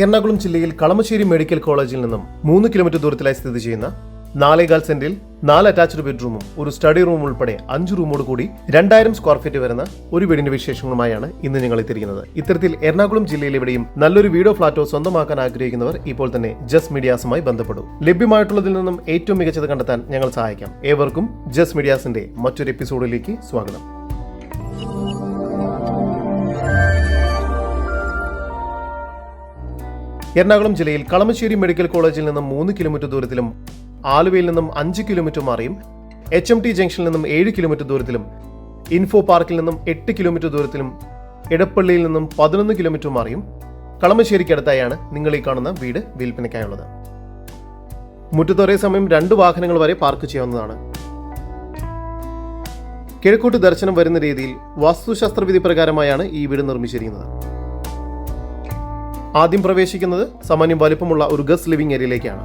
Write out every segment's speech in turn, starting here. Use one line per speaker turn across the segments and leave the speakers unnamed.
എറണാകുളം ജില്ലയിൽ കളമശ്ശേരി മെഡിക്കൽ കോളേജിൽ നിന്നും മൂന്ന് കിലോമീറ്റർ ദൂരത്തിലായി സ്ഥിതി ചെയ്യുന്ന നാലേകാൽ സെന്റിൽ നാല് അറ്റാച്ച്ഡ് ബെഡ്റൂമും ഒരു സ്റ്റഡി റൂമും ഉൾപ്പെടെ അഞ്ച് റൂമോട് കൂടി രണ്ടായിരം സ്ക്വയർ ഫീറ്റ് വരുന്ന ഒരു വീടിന്റെ വിശേഷങ്ങളുമായാണ് ഇന്ന് ഞങ്ങൾ എത്തിയിരിക്കുന്നത്. ഇത്തരത്തിൽ എറണാകുളം ജില്ലയിൽ എവിടെയും നല്ലൊരു വീടോ ഫ്ളാറ്റോ സ്വന്തമാക്കാൻ ആഗ്രഹിക്കുന്നവർ ഇപ്പോൾ തന്നെ ജസ് മീഡിയാസുമായി ബന്ധപ്പെടും. ലഭ്യമായിട്ടുള്ളതിൽ നിന്നും ഏറ്റവും മികച്ചത് കണ്ടെത്താൻ ഞങ്ങൾ സഹായിക്കാം. ഏവർക്കും ജസ് മീഡിയാസിന്റെ മറ്റൊരു എപ്പിസോഡിലേക്ക് സ്വാഗതം. എറണാകുളം ജില്ലയിൽ കളമശ്ശേരി മെഡിക്കൽ കോളേജിൽ നിന്നും മൂന്ന് കിലോമീറ്റർ ദൂരത്തിലും ആലുവയിൽ നിന്നും അഞ്ച് കിലോമീറ്റർ മാറിയും എച്ച് എം ടി ജംഗ്ഷനിൽ നിന്നും ഏഴ് കിലോമീറ്റർ ദൂരത്തിലും ഇൻഫോ പാർക്കിൽ നിന്നും എട്ട് കിലോമീറ്റർ ദൂരത്തിലും എടപ്പള്ളിയിൽ നിന്നും പതിനൊന്ന് കിലോമീറ്റർ മാറിയും കളമശ്ശേരിക്കടുത്തായാണ് നിങ്ങൾ ഈ കാണുന്ന വീട് വിൽപ്പനയ്ക്കായുള്ളത്. മുറ്റത്ത് ഒരേ സമയം രണ്ട് വാഹനങ്ങൾ വരെ പാർക്ക് ചെയ്യാവുന്നതാണ്. കിഴക്കോട്ട് ദർശനം വരുന്ന രീതിയിൽ വാസ്തുശാസ്ത്രവിധി പ്രകാരമായാണ് ഈ വീട് നിർമ്മിച്ചിരിക്കുന്നത്. ആദ്യം പ്രവേശിക്കുന്നത് സാമാന്യം വലിപ്പമുള്ള ഒരു ഗസ് ലിവിംഗ് ഏരിയയിലേക്കാണ്.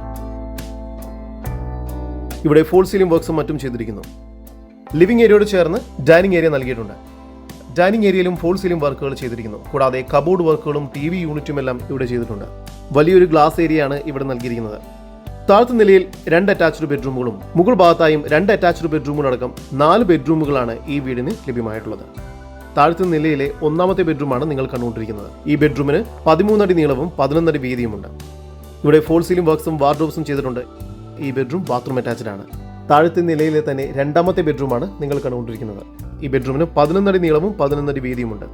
ഇവിടെ ഫോൾ സീലിംഗ് വർക്ക്സും മറ്റും ചെയ്തിരിക്കുന്നു. ലിവിംഗ് ഏരിയയോട് ചേർന്ന് ഡൈനിങ് ഏരിയ നൽകിയിട്ടുണ്ട്. ഡൈനിങ് ഏരിയയിലും ഫോൾ സീലിംഗ് വർക്കുകൾ ചെയ്തിരിക്കുന്നു. കൂടാതെ കബോർഡ് വർക്കുകളും ടി വി യൂണിറ്റും എല്ലാം ഇവിടെ ചെയ്തിട്ടുണ്ട്. വലിയൊരു ഗ്ലാസ് ഏരിയയാണ് ഇവിടെ നൽകിയിരിക്കുന്നത്. താഴത്തെ നിലയിൽ രണ്ട് അറ്റാച്ച്ഡ് ബെഡ്റൂമുകളും മുകൾ ഭാഗത്തായും രണ്ട് അറ്റാച്ച്ഡ് ബെഡ്റൂമുകളടക്കം നാല് ബെഡ്റൂമുകളാണ് ഈ വീടിന് ലഭ്യമായിട്ടുള്ളത്. താഴത്തെ നിലയിലെ ഒന്നാമത്തെ ബെഡ്റൂമാണ് നിങ്ങൾ കണ്ടുകൊണ്ടിരിക്കുന്നത്. ഈ ബെഡ്റൂമിന് പതിമൂന്നടി നീളവും പതിനൊന്നടി വീതിയുമുണ്ട്. ഇവിടെ ഫോൾ സീലിംഗ് വർക്ക്സും വാർഡ്രോബ്സും ചെയ്തിട്ടുണ്ട്. ഈ ബെഡ്റൂം ബാത്റൂം അറ്റാച്ച്ഡ് ആണ്. താഴത്തെ നിലയിലെ തന്നെ രണ്ടാമത്തെ ബെഡ്റൂമാണ് നിങ്ങൾ കണ്ടുകൊണ്ടിരിക്കുന്നത്. ഈ ബെഡ്റൂമിന് പതിനൊന്നടി നീളവും പതിനൊന്നടി വീതിയുമുണ്ട്.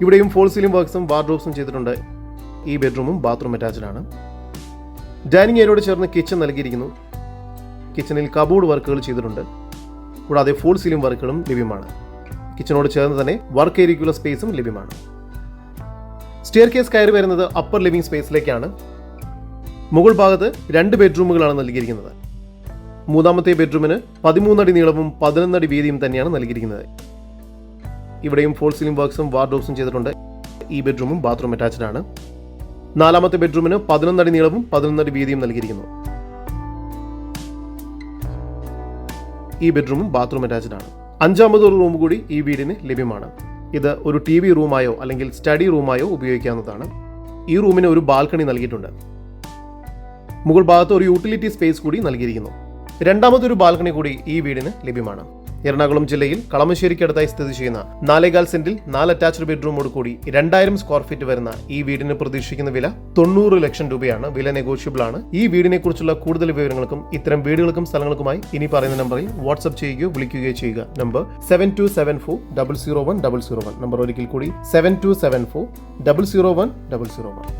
ഇവിടെയും ഫോൾ സീലിംഗ് വർക്ക്സും വാർഡ്രോബ്സും ചെയ്തിട്ടുണ്ട്. ഈ ബെഡ്റൂമും ബാത്റൂം അറ്റാച്ച്ഡ് ആണ്. ഡൈനിങ് ഏരിയയോട് ചേർന്ന് കിച്ചൺ നൽകിയിരിക്കുന്നു. കിച്ചണിൽ കബോർഡ് വർക്കുകൾ ചെയ്തിട്ടുണ്ട്. കൂടാതെ ഫോൾ സീലിംഗ് വർക്കുകളും ലഭ്യമാണ്. കിച്ചണോട് ചേർന്ന് തന്നെ വർക്ക് ഏരിയയ്ക്കുള്ള സ്പേസും ലഭ്യമാണ്. സ്റ്റെയർ കേസ് കയറി വരുന്നത് അപ്പർ ലിവിംഗ് സ്പേസിലേക്കാണ് മുകൾ ഭാഗത്ത് രണ്ട് ബെഡ്റൂമുകളാണ് നൽകിയിരിക്കുന്നത്. മൂന്നാമത്തെ ബെഡ്റൂമിന് പതിമൂന്നടി നീളവും പതിനൊന്നടി വീതിയും തന്നെയാണ് നൽകിയിരിക്കുന്നത്. ഇവിടെയും ഫോൾ സീലിംഗ് വർക്ക്സും വാർഡ്രോബ്സും ചെയ്തിട്ടുണ്ട്. ഈ ബെഡ്റൂമും ബാത്റൂം അറ്റാച്ച്ഡ് ആണ്. നാലാമത്തെ ബെഡ്റൂമിന് പതിനൊന്നടി നീളവും പതിനൊന്നടി വീതിയും നൽകിയിരിക്കുന്നു. ഈ ബെഡ്റൂമും ബാത്റൂം അറ്റാച്ച്ഡ് ആണ്. അഞ്ചാമത് ഒരു റൂം കൂടി ഈ വീടിന് ലഭ്യമാണ്. ഇത് ഒരു ടി വി റൂമായോ അല്ലെങ്കിൽ സ്റ്റഡി റൂമായോ ഉപയോഗിക്കാവുന്നതാണ്. ഈ റൂമിന് ഒരു ബാൽക്കണി നൽകിയിട്ടുണ്ട്. മുകൾ ഭാഗത്ത് ഒരു യൂട്ടിലിറ്റി സ്പേസ് കൂടി നൽകിയിരിക്കുന്നു. രണ്ടാമതൊരു ബാൽക്കണി കൂടി ഈ വീടിന് ലഭ്യമാണ്. എറണാകുളം ജില്ലയിൽ കളമശ്ശേരിക്കടുത്തായി സ്ഥിതി ചെയ്യുന്ന നാലേകാൽ സെന്റിൽ നാല് അറ്റാച്ച്ഡ് ബെഡ്റൂമോട് കൂടി രണ്ടായിരം സ്ക്വയർ ഫീറ്റ് വരുന്ന ഈ വീടിന് പ്രതീക്ഷിക്കുന്ന വില തൊണ്ണൂറ് ലക്ഷം രൂപയാണ്. വില നെഗോഷ്യബിൾ ആണ്. ഈ വീടിനെ കുറിച്ചുള്ള കൂടുതൽ വിവരങ്ങൾക്കും ഇത്തരം വീടുകൾക്കും സ്ഥലങ്ങൾക്കുമായി ഇനി പറയുന്ന നമ്പറിൽ വാട്സ്ആപ്പ് ചെയ്യുകയോ വിളിക്കുകയോ ചെയ്യുക. Number seven two seven four double zero one double zero one number ഒരിക്കൽ കൂടി seven two seven four double zero one double zero one